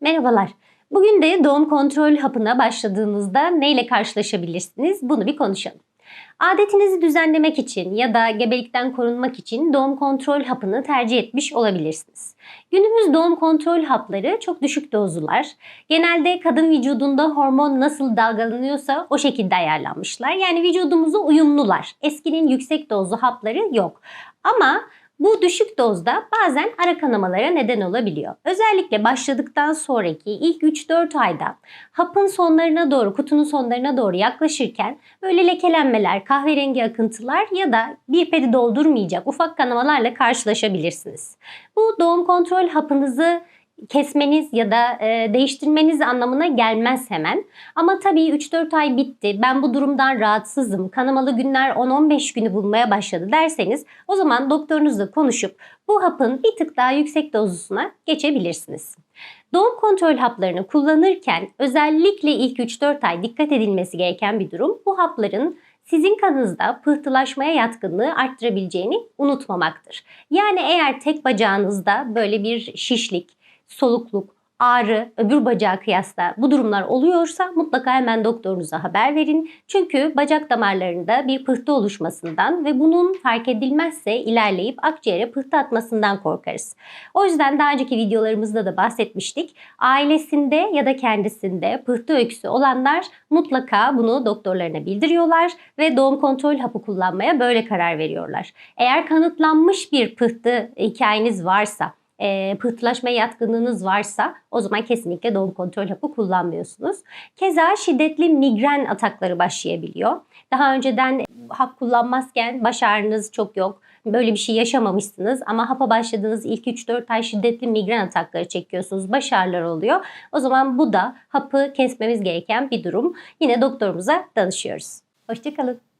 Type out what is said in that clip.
Merhabalar. Bugün de doğum kontrol hapına başladığınızda neyle karşılaşabilirsiniz? Bunu bir konuşalım. Adetinizi düzenlemek için ya da gebelikten korunmak için doğum kontrol hapını tercih etmiş olabilirsiniz. Günümüz doğum kontrol hapları çok düşük dozlular. Genelde kadın vücudunda hormon nasıl dalgalanıyorsa o şekilde ayarlanmışlar. Yani vücudumuza uyumlular. Eskinin yüksek dozlu hapları yok. Ama bu düşük dozda bazen ara kanamalara neden olabiliyor. Özellikle başladıktan sonraki ilk 3-4 ayda hapın sonlarına doğru, kutunun sonlarına doğru yaklaşırken böyle lekelenmeler, kahverengi akıntılar ya da bir pedi doldurmayacak ufak kanamalarla karşılaşabilirsiniz. Bu doğum kontrol hapınızı kesmeniz ya da e, değiştirmeniz anlamına gelmez hemen. Ama tabii 3-4 ay bitti. Ben bu durumdan rahatsızım. Kanamalı günler 10-15 günü bulmaya başladı derseniz o zaman doktorunuzla konuşup bu hapın bir tık daha yüksek dozusuna geçebilirsiniz. Doğum kontrol haplarını kullanırken özellikle ilk 3-4 ay dikkat edilmesi gereken bir durum bu hapların sizin kanınızda pıhtılaşmaya yatkınlığı arttırabileceğini unutmamaktır. Yani eğer tek bacağınızda böyle bir şişlik, solukluk, ağrı, öbür bacağa kıyasla bu durumlar oluyorsa mutlaka hemen doktorunuza haber verin. Çünkü bacak damarlarında bir pıhtı oluşmasından ve bunun fark edilmezse ilerleyip akciğere pıhtı atmasından korkarız. O yüzden daha önceki videolarımızda da bahsetmiştik. Ailesinde ya da kendisinde pıhtı öyküsü olanlar mutlaka bunu doktorlarına bildiriyorlar ve doğum kontrol hapı kullanmaya böyle karar veriyorlar. Eğer kanıtlanmış bir pıhtı hikayeniz varsa e, pıhtılaşmaya yatkınlığınız varsa o zaman kesinlikle doğum kontrol hapı kullanmıyorsunuz. Keza şiddetli migren atakları başlayabiliyor. Daha önceden hap kullanmazken baş ağrınız çok yok. Böyle bir şey yaşamamışsınız ama hapa başladığınız ilk 3-4 ay şiddetli migren atakları çekiyorsunuz. Baş ağrıları oluyor. O zaman bu da hapı kesmemiz gereken bir durum. Yine doktorumuza danışıyoruz. Hoşçakalın.